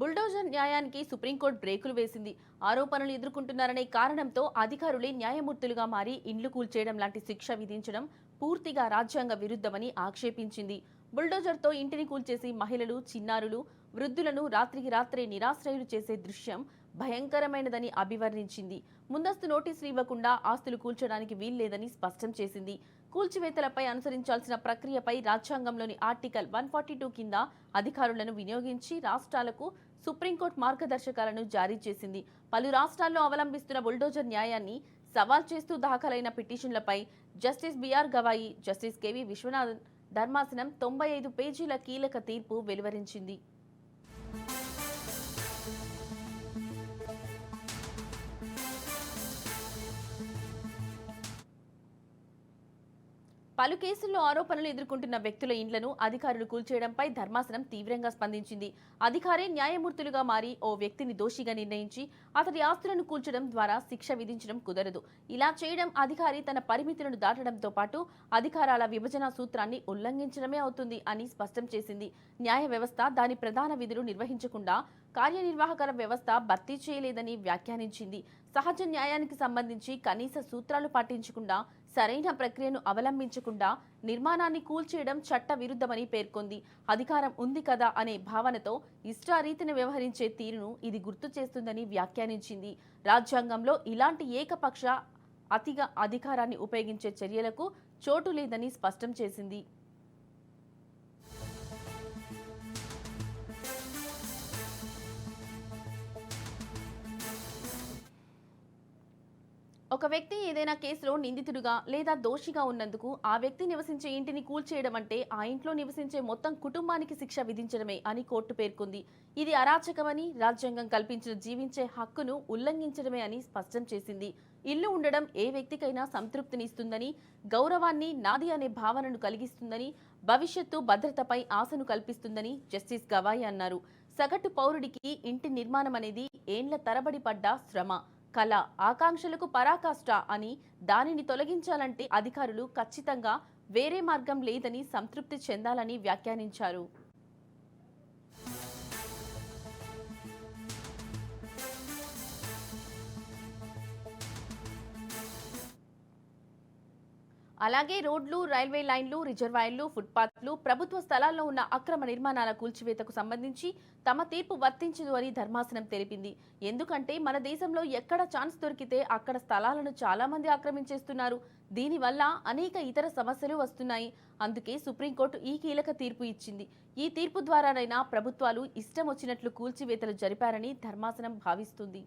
Bulldozer న్యాయానికి supreme court బ్రేకులు వేసింది. ఆరోపణలు ఎదుర్కొంటున్నారనే కారణంతో అధికారులే న్యాయమూర్తులుగా మారి ఇండ్లు కూల్చేయడం లాంటి శిక్ష విధించడం పూర్తిగా రాజ్యాంగ విరుద్ధమని ఆక్షేపించింది. బుల్డోజర్తో ఇంటిని కూల్చేసి మహిళలు చిన్నారులు వృద్ధులను రాత్రికి రాత్రే నిరాశ్రయులు చేసే దృశ్యం భయంకరమైనదని అభివర్ణించింది. ముందస్తు నోటీసులు ఇవ్వకుండా ఆస్తులు కూల్చడానికి వీల్లేదని స్పష్టం చేసింది. కూల్చివేతలపై అనుసరించాల్సిన ప్రక్రియపై రాజ్యాంగంలోని ఆర్టికల్ వన్ ఫార్టీ టూ కింద అధికారులను వినియోగించి రాష్ట్రాలకు సుప్రీంకోర్టు మార్గదర్శకాలను జారీ చేసింది. పలు రాష్ట్రాల్లో అవలంబిస్తున్న బుల్డోజర్ న్యాయాన్ని సవాల్ చేస్తూ దాఖలైన పిటిషన్లపై justice BR Gavai justice KV Viswanathan ధర్మాసనం తొంభై ఐదు పేజీల కీలక తీర్పు వెలువరించింది. పలు కేసుల్లో ఆరోపణలు ఎదుర్కొంటున్న వ్యక్తుల ఇండ్లను అధికారులు కూల్చేయడంపై ధర్మాసనం తీవ్రంగా స్పందించింది. అధికారే న్యాయమూర్తులుగా మారి ఓ వ్యక్తిని దోషిగా నిర్ణయించి అతడి ఆస్తులను కూల్చడం ద్వారా శిక్ష విధించడం కుదరదు. ఇలా చేయడం అధికారి తన పరిమితులను దాటడంతో పాటు అధికారాల విభజన సూత్రాన్ని ఉల్లంఘించడమే అవుతుంది అని స్పష్టం చేసింది. న్యాయ వ్యవస్థ దాని ప్రధాన విధులు నిర్వహించకుండా కార్యనిర్వాహక వ్యవస్థ భర్తీ చేయలేదని వ్యాఖ్యానించింది. సహజ న్యాయానికి సంబంధించి కనీస సూత్రాలు పాటించకుండా సరైన ప్రక్రియను అవలంబించకుండా నిర్మాణాన్ని కూల్చేయడం చట్ట విరుద్ధమని పేర్కొంది. అధికారం ఉంది కదా అనే భావనతో ఇష్టారీతిని వ్యవహరించే తీరును ఇది గుర్తు చేస్తుందని వ్యాఖ్యానించింది. రాజ్యాంగంలో ఇలాంటి ఏకపక్ష అతిగా అధికారాన్ని ఉపయోగించే చర్యలకు చోటు లేదని స్పష్టం చేసింది. ఒక వ్యక్తి ఏదైనా కేసులో నిందితుడిగా లేదా దోషిగా ఉన్నందుకు ఆ వ్యక్తి నివసించే ఇంటిని కూల్చేయడం అంటే ఆ ఇంట్లో నివసించే మొత్తం కుటుంబానికి శిక్ష విధించడమే అని కోర్టు పేర్కొంది. ఇది అరాచకమని రాజ్యాంగం కల్పించిన జీవించే హక్కును ఉల్లంఘించడమే అని స్పష్టం చేసింది. ఇల్లు ఉండడం ఏ వ్యక్తికైనా సంతృప్తినిస్తుందని గౌరవాన్ని నాది అనే భావనను కలిగిస్తుందని భవిష్యత్తు భద్రతపై ఆశను కల్పిస్తుందని జస్టిస్ గవాయి అన్నారు. సగటు పౌరుడికి ఇంటి నిర్మాణం అనేది ఏండ్ల తరబడి పడ్డ శ్రమ. కళ ఆకాంక్షలకు పరాకాష్ట అని దానిని తొలగించాలంటే అధికారులు ఖచ్చితంగా వేరే మార్గం లేదని సంతృప్తి చెందాలని వ్యాఖ్యానించారు. అలాగే రోడ్లు రైల్వే లైన్లు రిజర్వాయర్లు ఫుట్పాత్లు ప్రభుత్వ స్థలాల్లో ఉన్న అక్రమ నిర్మాణాల కూల్చివేతకు సంబంధించి తమ తీర్పు వర్తించదు అని ధర్మాసనం తెలిపింది. ఎందుకంటే మన దేశంలో ఎక్కడ ఛాన్స్ దొరికితే అక్కడ స్థలాలను చాలామంది ఆక్రమించేస్తున్నారు. దీనివల్ల అనేక ఇతర సమస్యలు వస్తున్నాయి. అందుకే సుప్రీంకోర్టు ఈ కీలక తీర్పు ఇచ్చింది. ఈ తీర్పు ద్వారానైనా ప్రభుత్వాలు ఇష్టం వచ్చినట్లు కూల్చివేతలు జరిపారని ధర్మాసనం భావిస్తుంది.